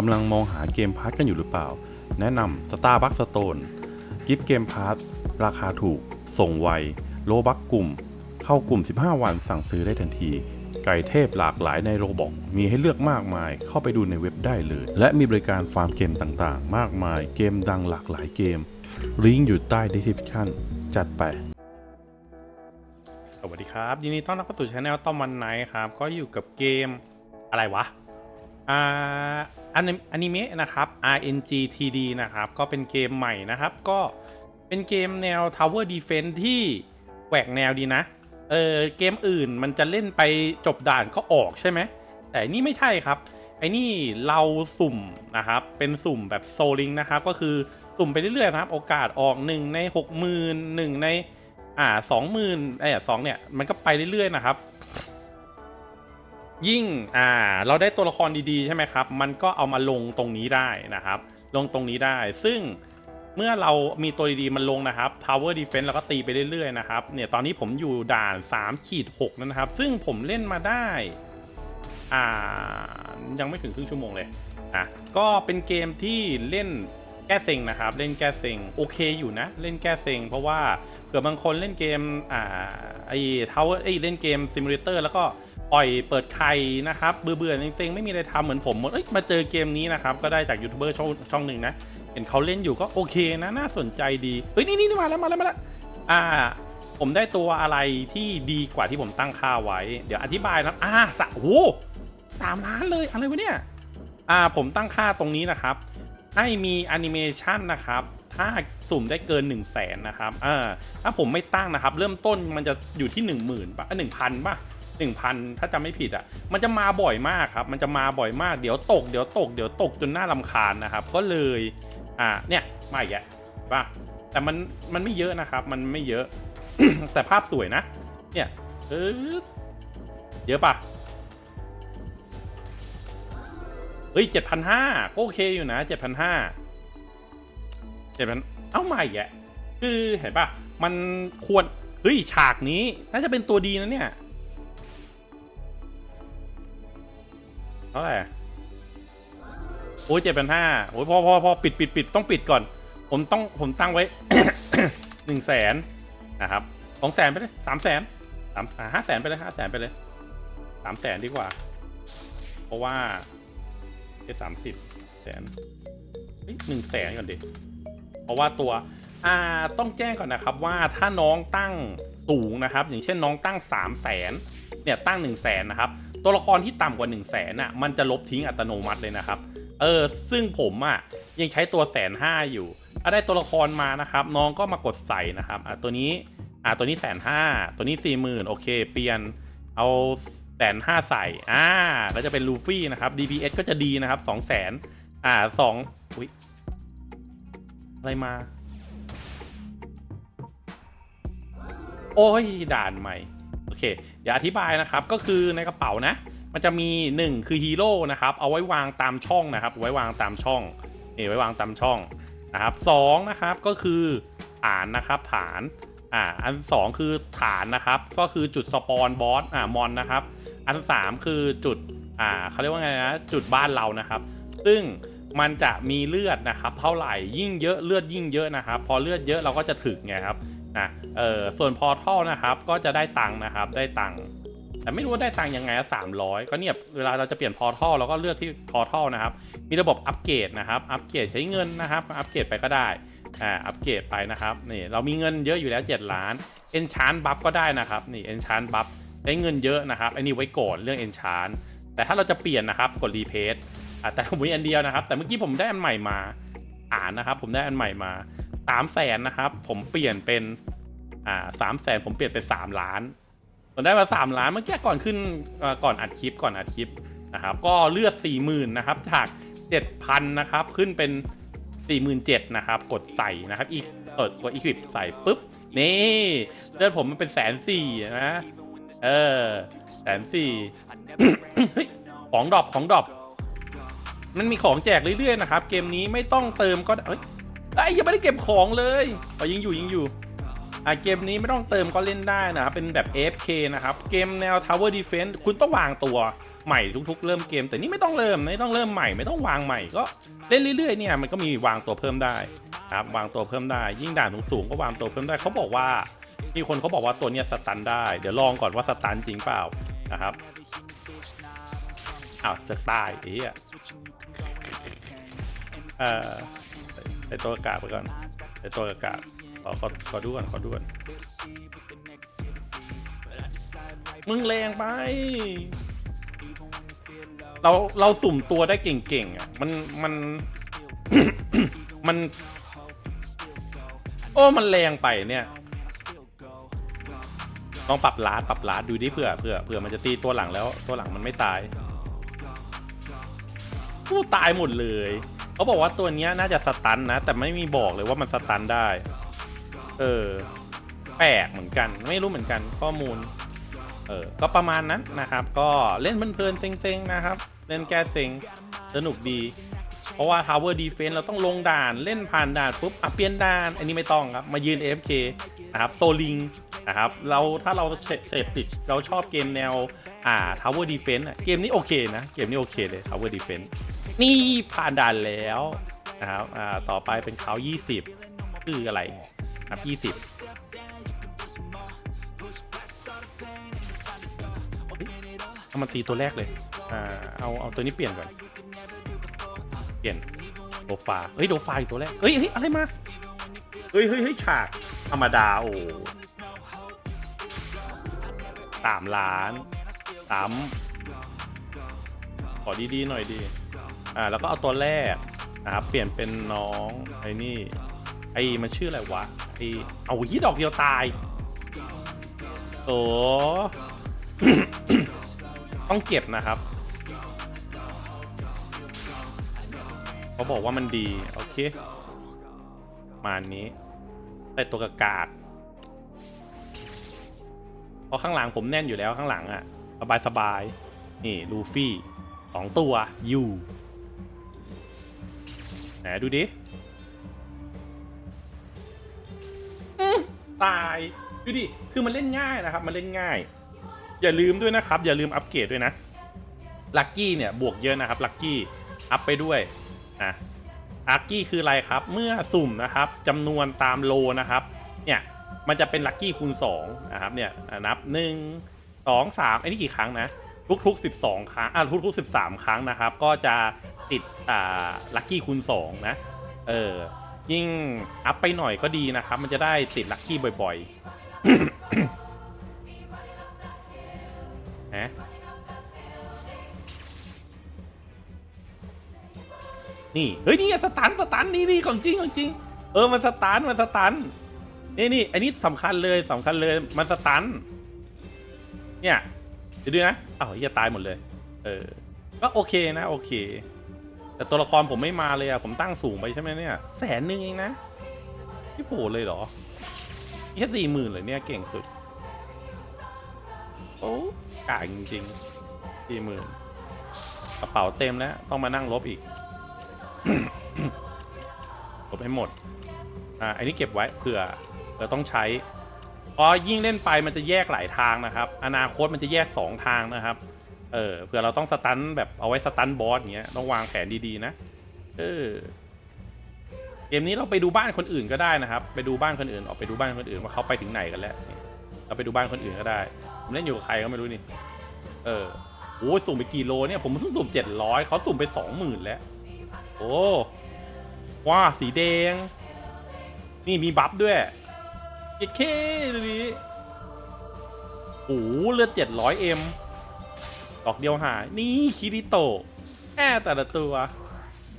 กำลังมองหาเกมพาร์ทกันอยู่หรือเปล่า แนะนำ Starbucks Stone กิฟต์เกมพาร์ทราคาถูก ส่งไว โลบักกลุ่ม เข้ากลุ่ม 15 วันสั่งซื้อได้ทันที ไก่เทพหลากหลายในโรบอกมีให้เลือกมากมาย เข้าไปดูในเว็บได้เลย และมีบริการฟาร์มเกมต่างๆ มากมาย เกมดังหลากหลายเกม ลิงก์อยู่ใต้ description จัดไปสวัสดีครับ ยินดีต้อนรับเข้าสู่ช anel ต้อมวันไนครับ ก็อยู่กับเกมอะไรวะ อ่า อนิอนิเมะนะครับ RNG TD นะครับ ก็เป็นเกมใหม่นะครับ ก็เป็นเกมแนว Tower Defense ที่แหวกแนวดีนะ เออเกมอื่นมันจะเล่นไปจบด่านก็ออกใช่ไหม แต่นี่ไม่ใช่ครับ ไอ้นี่เราสุ่มนะครับ เป็นสุ่มแบบโซลิงนะครับ ก็คือสุ่มไปเรื่อยๆนะครับ โอกาสออก 1 ใน 60,000 1ในอ่าสองหมื่นไอ้สองเนี่ย มันก็ไปเรื่อยๆนะครับ ยิ่งอ่าเราได้ตัวละครดีๆใช่ไหมครับ มันก็เอามาลงตรงนี้ได้นะครับ ลงตรงนี้ได้ ซึ่งเมื่อเรามีตัวดีๆมันลงนะครับ Tower Defense เราก็ตีไปเรื่อยๆนะครับ เนี่ยตอนนี้ผมอยู่ด่าน3ขีด6นะครับ ซึ่งผมเล่นมาได้ อ่า ยังไม่ถึงครึ่งชั่วโมงเลยอะก็เป็นเกมที่เล่นแก้เซ็งนะครับ เล่นแก้เซ็งโอเคอยู่นะ เล่นแก้เซ็งเพราะว่าเผื่อบางคนเล่นเกม อ่า ไอ้ทาวเวอร์ไอ้เล่นเกมซิมูเลเตอร์แล้วก็ ปล่อยเปิดไข่นะครับเบื่อเบื่อๆเซ็งๆไม่มีอะไรทำเหมือนผมหมดเอ้ยมาเจอเกมนี้นะครับก็ได้จากยูทูบเบอร์ช่องช่องหนึ่งนะเห็นเขาเล่นอยู่ก็โอเคนะน่าสนใจดีเฮ้ยนี่นี่มาแล้วมาแล้วมาแล้วอ่า ผมได้ตัวอะไรที่ดีกว่าที่ผมตั้งค่าไว้ เดี๋ยวอธิบายนะอ่าสะโอ้โหสามล้านเลยอะไรวะเนี่ยอ่าผมตั้งค่าตรงนี้นะครับ ให้มีแอนิเมชันนะครับถ้าสุ่มได้เกิน 1 0 0 0 0แสนนะครับอ่าถ้าผมไม่ตั้งนะครับ เริ่มต้นมันจะอยู่ที่ 1 0,000ป่ะหนึ่งพันป่ะ หนึ่งพันถ้าจำไม่ผิดอะ มันจะมาบ่อยมากครับ มันจะมาบ่อยมาก เดี๋ยวตก เดี๋ยวตก เดี๋ยวตกจนหน่าลำคาญนะครับ ก็เลย อ่า เนี่ย มาอีกแล้วป่ะ แต่มัน มันไม่เยอะนะครับ มันไม่เยอะ แต่ภาพสวยนะ เนี่ย เออเยอะป่ะ เฮ้ยเจ็ดพันห้าก็โอเคอยู่นะเจ็ดพันห้าเจ็ดพันเอ้าใหม่แกคือเห็นป่ะ มันควร เฮ้ย ฉากนี้น่าจะเป็นตัวดีนะเนี่ย ท่าไหร่โอ้ยเจ็ดพันห้าโอ้ยพอพอพอปิดปิดปิดต้องปิดก่อน ผมต้องผมตั้งไว้หนึ่งแสนนะครับสองแสนไปเลยสามแสนสามห้าแสนไปเลยห้าแสนไปเลยสามแสนดีกว่า เพราะว่าสามสิบแสนหนึ่งแสนก่อนดิเพราะว่าตัวอ่าต้องแจ้งก่อนนะครับว่าถ้าน้องตั้งสูงนะครับ อย่างเช่นน้องตั้ง3 0 0แสนเนี่ยตั้ง1 0 0 0 0แสนนะครับ ตัวละครที่ต่ำกว่า1 0 0 0 0แสนอะมันจะลบทิ้งอัตโนมัติเลยนะครับเออซึ่งผมอะยังใช้ตัวแสนห้าอยู่ถ้าได้ตัวละครมานะครับ น้องก็มากดใส่นะครับอะตัวนี้อะตัวนี้แสนห้าตัวนี้สี่หมื่นโอเค เปลี่ยนเอาแสนห้าใส่อ่าแล้วจะเป็นลูฟี่นะครับ DPS ก็จะดีนะครับสองแสนอ่าสองอุ้ยอะไรมา โอ้ยด่านใหม่ เคเดี๋ยวอธิบายนะครับก็คือในกระเป๋านะ มันจะมี 1 คือฮีโร่นะครับเอาไว้วางตามช่องนะครับ ไว้วางตามช่องนี่ไว้วางตามช่องนะครับสองนะครับก็คือฐานนะครับฐานอ่าอันสองคือฐานนะครับก็คือจุดสปอนบอสอ่ามอนนะครับ อันสามคือจุดอ่าเขาเรียกว่าไงนะจุดบ้านเรานะครับ ซึ่งมันจะมีเลือดนะครับ เท่าไหร่ยิ่งเยอะเลือดยิ่งเยอะนะครับ พอเลือดเยอะเราก็จะถึกไงครับ นะเออส่วนพอทัลนะครับ ก็จะได้ตังค์นะครับ ได้ตังค์แต่ไม่รู้ว่าได้ตังค์ยังไงสามร้อยก็เนี่ยเวลาเราจะเปลี่ยนพอทัลเราก็เลือกที่พอทัลนะครับ มีระบบอัปเกรดนะครับอัปเกรดใช้เงินนะครับอัปเกรดไปก็ได้อ่าอัปเกรดไปนะครับนี่เรามีเงินเยอะอยู่แล้ว 7 ล้านเอนชานบัฟก็ได้นะครับนี่เอนชานบัฟใช้เงินเยอะนะครับอันนี้ไว้ก่อนเรื่องเอนชานแต่ถ้าเราจะเปลี่ยนนะครับกดรีเพสอ่าแต่ผมมีอันเดียวนะครับ แต่เมื่อกี้ผมได้อันใหม่มาอ่านนะครับ ผมได้อันใหม่มา สามแสนนะครับ ผมเปลี่ยนเป็น อ่าสามแสนผมเปลี่ยนเป็นสามล้านผมได้มาสามล้านเมื่อกี้ก่อนขึ้นอ่อก่อนอัดคลิปก่อนอัดคลิปนะครับ ก็เลือดสี่หมื่นนะครับ จากเจ็ดพันนะครับ ขึ้นเป็นสี่หมื่นเจ็ดนะครับ กดใส่นะครับ อีกเปิดกดอีคลิปใส่ปุ๊บนี่เลือดผมมันเป็นแสนสี่นะเออแสนสี่ของดรอปของดรอปมันมีของแจกเรื่อยๆนะครับ เกมนี้ไม่ต้องเติมก็เฮ้ย ไอ้ยังไม่ได้เก็บของเลยอ๋อยังอยู่ยังอยู่อ่าเกมนี้ไม่ต้องเติมก็เล่นได้นะครับ เป็นแบบ AFK นะครับ เกมแนว Tower Defense คุณต้องวางตัวใหม่ทุกๆ เริ่มเกม แต่นี่ไม่ต้องเริ่มไม่ต้องเริ่มใหม่ไม่ต้องวางใหม่ก็เล่นเรื่อยๆเนี่ยมันก็มีวางตัวเพิ่มได้ครับวางตัวเพิ่มได้ ยิ่งด่านสูงๆก็วางตัวเพิ่มได้เขาบอกว่า มีคนเขาบอกว่าตัวเนี้ยสตันได้ เดี๋ยวลองก่อนว่าสตันจริงเปล่านะครับอ้าวจะตายไอ้เหี้ยเอ่อ ใส่ตัวกากาศไปก่อนใส่ตัวกากาศขอขอขอดูก่อนขอดูก่อนมึงแรงไป เราเราสุ่มตัวได้เก่งๆอะ มันมัน มัน โอ้มันแรงไปเนี่ยลองปรับลาดปรับลาดดูดิเผื่อเผื่อเผื่อมันจะตีตัวหลังแล้ว ตัวหลังมันไม่ตายผู้ตายหมดเลย เขาบอกว่าตัวเนี้ยน่าจะสตันนะ แต่ไม่มีบอกเลยว่ามันสตันได้ เออ แปลกเหมือนกัน ไม่รู้เหมือนกันข้อมูล เออ ก็ประมาณนั้นนะครับ ก็เล่นเพลินๆเซ็งๆนะครับ เล่นแก้เซ็งสนุกดี เพราะว่า Tower Defense เราต้องลงด่านเล่นผ่านด่านปุ๊บอะเปลี่ยนด่าน อันนี้ไม่ต้องครับ มายืน AFK นะครับโซลิงนะครับเราถ้าเราเสพติดเราชอบเกมแนวอ่า Tower Defense อะเกมนี้โอเคนะ เกมนี้โอเคเลย Tower Defense นี่ผ่านด่านแล้วนะครับอ่าต่อไปเป็นเขา20 คืออะไรครับ 20เอามาตีตัวแรกเลยอ่าเอาเอาตัวนี้เปลี่ยนก่อน เปลี่ยนโดฟาเฮ้ยโดฟาอีกตัวแรกเฮ้ยเฮ้ยอะไรมาเฮ้ยเฮ้ยเฮ้ยฉากธรรมดาโอ้สามล้านสามขอดีๆหน่อยดี อ่าแล้วก็เอาตัวแรกนะครับเปลี่ยนเป็นน้องไอ้นี่ไอ้มันชื่ออะไรวะไอ้เอาฮีดอกเดียวตายโอ้ต้องเก็บนะครับ เขาบอกว่ามันดี โอเค มานนี้แต่ตัวกากาดเพราะข้างหลังผมแน่นอยู่แล้วข้างหลังอะสบายสบายนี่ ลูฟี่สองตัวยู ไหนดูดิอื้อตาย ดูดิ คือมันเล่นง่ายนะครับ มันเล่นง่าย อย่าลืมด้วยนะครับ อย่าลืมอัปเกรดด้วยนะ ลัคกี้เนี่ยบวกเยอะนะครับ ลัคกี้ อัพไปด้วยนะลัคกี้คืออะไรครับ เมื่อสุ่มนะครับจำนวนตามโลนะครับ เนี่ย มันจะเป็นลัคกี้คูณ2นะครับ เนี่ยอะนับ 1 2 3ไอ้นี่กี่ครั้งนะ ทุกๆ 12 ครั้ง อะทุกๆ 13 ครั้งนะครับ ก็จะ ติดอ่าลัคกี้คูณ2นะ เออ ยิ่งอัพไปหน่อยก็ดีนะครับ มันจะได้ติดลัคกี้บ่อยๆฮะนี่ เฮ้ย นี่ไงสตันสตันนี่นี่ของจริงของจริง เออ มันสตันมันสตันนี่นี่อันนี้สำคัญเลยสำคัญเลยมันสตัน เนี่ยเดี๋ยวดูนะอ้าวอย่าตายหมดเลย เออ ก็โอเคนะ โอเค แต่ตัวละครผมไม่มาเลยอะผมตั้งสูงไปใช่ไหมเนี่ยแสนหนึ่งเองนะพี่โผล่เลยเหรอแค่สี่หมื่นเลยเนี่ยเก่งสุดโอ้กากจริงๆสี่หมื่นกระเป๋าเต็มแล้ว ต้องมานั่งลบอีกลบให้หมด อ่าอันนี้เก็บไว้เผื่อเราต้องใช้พราะยิ่งเล่นไปมันจะแยกหลายทางนะครับ อนาคตมันจะแยกสองทางนะครับ เออเผื่อเราต้องสตันแบบเอาไว้สตันบอสอย่างเงี้ยต้องวางแผนดีๆนะ เออเกมนี้เราไปดูบ้านคนอื่นก็ได้นะครับ ไปดูบ้านคนอื่นออกไปดูบ้านคนอื่นว่าเขาไปถึงไหนกันแล้วเราไปดูบ้านคนอื่นก็ได้ผมเล่นอยู่กับใครก็ไม่รู้นี่ เออโอ้สุ่มไปกี่โลเนี่ยผมเพิ่งสุ่มเจ็ดร้อยเขาสุ่มไปสองหมื่นแล้ว โอ้ว้าสีแดง นี่มีบัฟด้วยเจ๊เคดูดิโอ้เลือดเจ็ดร้อยเอ็ม อกเดียวหาย นี่คิริโตะแค่แต่ละตัว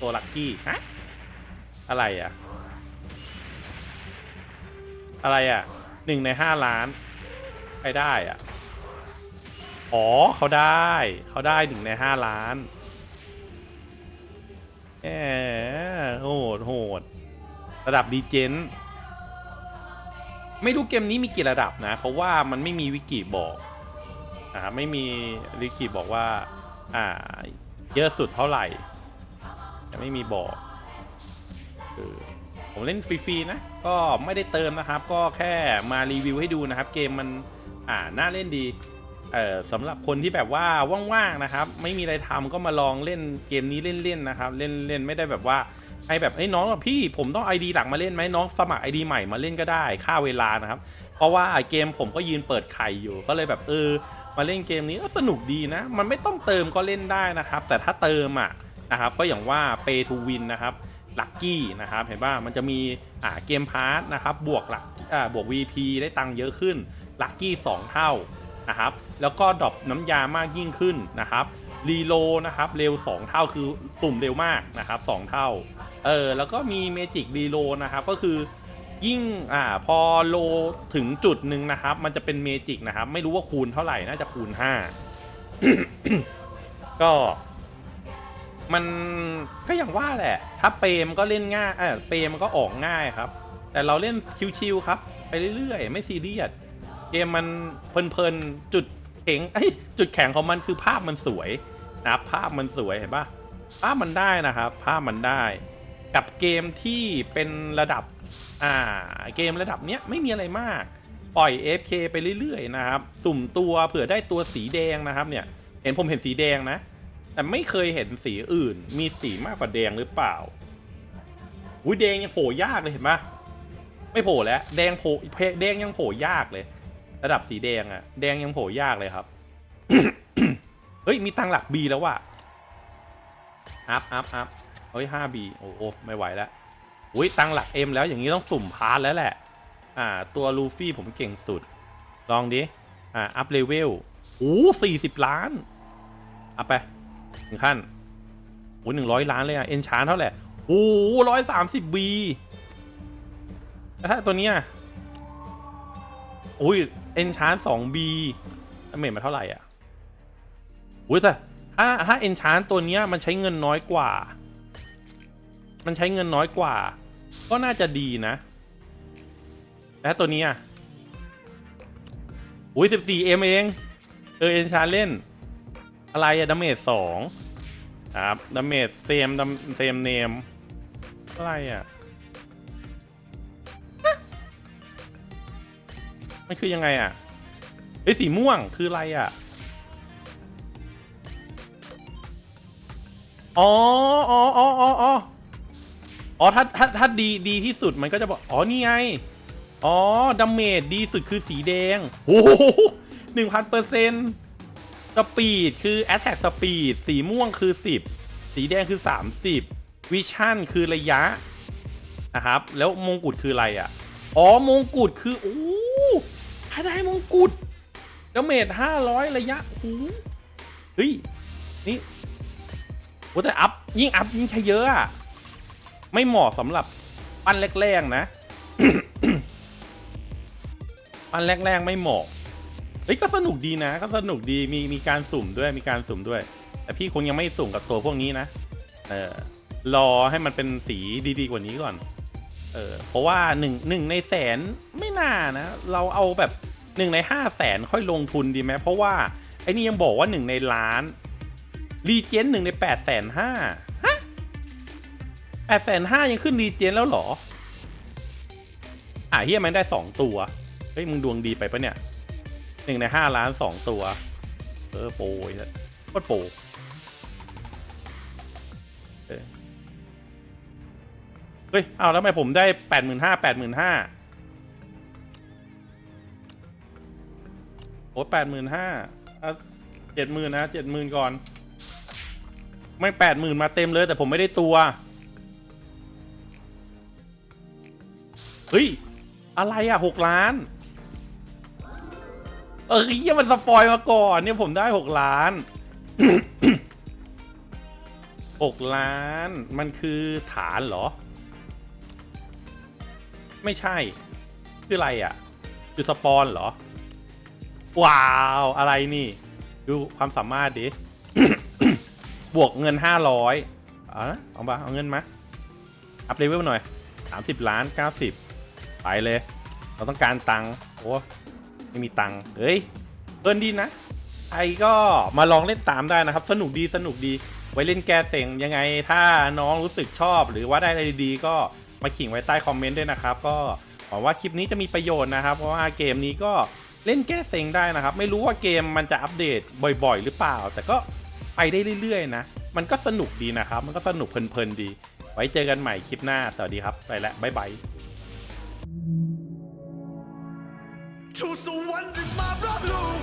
ตัวลักกี้ ฮะ อะไรอะ อะไรอะหนึ่งในห้าล้าน ใครได้อะ อ๋อเขาได้ เขาได้หนึ่งในห้าล้านแหมโหดโหด ระดับดีเจนไม่รู้เกมนี้มีกี่ระดับนะ เพราะว่ามันไม่มีวิกิบอก นะครับไม่มีวิกิบอกว่า อ่า เยอะสุดเท่าไหร่ไม่มีบอกคือผมเล่นฟรีๆนะ ก็ไม่ได้เติมนะครับ ก็แค่มารีวิวให้ดูนะครับ เกมมันอ่าน่าเล่นดี เอ่อสำหรับคนที่แบบว่าว่างๆนะครับ ไม่มีอะไรทำก็มาลองเล่นเกมนี้เล่นๆนะครับ เล่นเล่นไม่ได้แบบว่าให้แบบไอ้น้องพี่ผมต้อง ID หลักมาเล่นไหมน้องสมัคร ID ใหม่มาเล่นก็ได้ค่าเวลานะครับ เพราะว่าเกมผมก็ยืนเปิดไข่อยู่ก็เลยแบบเออ มาเล่นเกมนี้ก็สนุกดีนะ มันไม่ต้องเติมก็เล่นได้นะครับ แต่ถ้าเติมอะนะครับก็อย่างว่า pay to win นะครับลัคกี้นะครับเห็นป่ะมันจะมีอ่าเกมพาร์ทนะครับบวกหลักอ่าบวก VP ได้ตังค์เยอะขึ้นลัคกี้2เท่านะครับแล้วก็ดรอปน้ำยามากยิ่งขึ้นนะครับรีโลนะครับเร็ว 2 เท่าคือสุ่มเร็วมากนะครับ2เท่าเออแล้วก็มีเมจิกรีโลนะครับก็คือ ยิ่งอ่าพอโลถึงจุดหนึ่งนะครับ มันจะเป็นเมจิกนะครับ ไม่รู้ว่าคูณเท่าไหร่ น่าจะคูณ 5 ก็มันก็อย่างว่าแหละ ถ้าเปรมก็เล่นง่ายเออเปรมก็ออกง่ายครับ แต่เราเล่นชิวๆครับ ไปเรื่อยๆ ไม่ซีเรียส เกมมันเพลินๆ จุดแข็งเอ้จุดแข็งของมันคือภาพมันสวยนะภาพมันสวยเห็นปะภาพมันได้นะครับ ภาพมันได้ กับเกมที่เป็นระดับ อ่าเกมระดับเนี้ยไม่มีอะไรมาก ปล่อย FK ไปเรื่อยๆนะครับ สุ่มตัวเผื่อได้ตัวสีแดงนะครับเนี่ย เห็นผมเห็นสีแดงนะ แต่ไม่เคยเห็นสีอื่น มีสีมากกว่าแดงหรือเปล่าอุ้ยแดงยังโผล่ยากเลยเห็นปะไม่โผล่แล้ว แดงโผล่แดงยังโผล่ยากเลย ระดับสีแดงอะแดงยังโผล่ยากเลยครับเฮ้ยมีตังหลัก B แล้วว่ะอัพอัพอัพเฮ้ย 5B โอ้โหไม่ไหวแล้ว อุ้ยตังหลัก M แล้วอย่างนี้ต้องสุ่มพาร์ทแล้วแหละ อ่า ตัวลูฟี่ผมเก่งสุด ลองดิ อ่า อัพเลเวลโอ้สี่สิบล้าน อัพไปถึงขั้นโอ้หนึ่งร้อยล้านเลยอะเอ็นชานเท่าไหร่โอ้ร้อยสามสิบบีแล้วถ้าตัวเนี้ยอุ้ยเอ็นชานสองบีเมทมาเท่าไหร่อะอุ้ยแต่ถ้าถ้าเอ็นชานตัวเนี้ยมันใช้เงินน้อยกว่า มันใช้เงินน้อยกว่า ก็น่าจะดีนะ แล้วตัวนี้ยอุ้ยสิบสี่เอ็มเองเออเอ็นชาเล่น อะไรอะดาเมจสองครับดาเมจเซมดาเซมเนมอะไรอะมันคือยังไงอะเฮ้ยสีม่วงคืออะไรอะอ๋ออ๋ออ๋ออ๋อ อ๋อถ้าถ้าถ้าดีดีที่สุดมันก็จะบอก อ๋อนี่ไง อ๋อดาเมจดีสุดคือสีแดง โอ้โหหนึ่งพันเปอร์เซ็นต์สปีดคือ Attack Speed สีม่วงคือ10สีแดงคือ30 Vision คือระยะนะครับ แล้วมงกุฎคืออะไรอะ อ๋อมงกุฎคือโอ้ถ้าได้มงกุฎแล้วเมตร500ระยะโอ้เฮ้ยนี่โอ้แต่อัพยิ่งอัพยิ่งใช้เยอะอะ ไม่เหมาะสำหรับปั้นแรกๆนะ ปั้นแรกๆไม่เหมาะเฮ้ยก็สนุกดีนะ ก็สนุกดีมีมีการสุ่มด้วยมีการสุ่มด้วย แต่พี่คงยังไม่สุ่มกับตัวพวกนี้นะเออรอให้มันเป็นสีดีๆกว่านี้ก่อน เออเพราะว่าหนึ่งหนึ่งในแสนไม่น่านะ เราเอาแบบหนึ่งในห้าแสนค่อยลงทุนดีไหมเพราะว่าไอ้นี่ยังบอกว่าหนึ่งในล้านรีเจนหนึ่งในแปดแสนห้า แปดแสนห้ายังขึ้นรีเจนแล้วหรอ อะเฮียมันได้สองตัว เฮ้ย มึงดวงดีไปปะเนี่ยหนึ่งในห้าล้านสองตัว เออ โปรยโคตรโปรเออเฮ้ย เอาแล้วทำไมผมได้แปดหมื่นห้าแปดหมื่นห้าโอ้แปดหมื่นห้าเจ็ดหมื่นนะเจ็ดหมื่นก่อน ไม่แปดหมื่นมาเต็มเลยแต่ผมไม่ได้ตัว เฮ้ย อะไรอะหกล้าน เออเฮียมันสปอยมาก่อน เนี่ยผมได้หกล้านหกล้าน มันคือฐานเหรอ ไม่ใช่ คืออะไรอะ คือสปอนเหรอ ว้าว อะไรนี่ ดูความสามารถดิ บวกเงินห้าร้อยเอานะเอาบ้าเอาเงินมา อัพเลเวลหน่อยสามสิบล้านเก้าสิบ ไปเลย เราต้องการตังค์โอ้ไม่มีตังค์เฮ้ยเอินดีนะไอ้ก็มาลองเล่นตามได้นะครับ สนุกดีสนุกดีไว้เล่นแก้เซ็งยังไงถ้าน้องรู้สึกชอบ หรือว่าได้อะไรดีๆก็มาขิงไว้ใต้คอมเมนต์ด้วยนะครับ ก็หวังว่าคลิปนี้จะมีประโยชน์นะครับ เพราะว่าเกมนี้ก็เล่นแก้เซ็งได้นะครับ ไม่รู้ว่าเกมมันจะอัปเดตบ่อย ๆ หรือเปล่า แต่ก็ไปได้เรื่อยๆนะ มันก็สนุกดีนะครับ มันก็สนุกเพลินๆดี ไว้เจอกันใหม่คลิปหน้า สวัสดีครับ ไปแล้วบ๊ายบาย truth, the ones in my blood blue.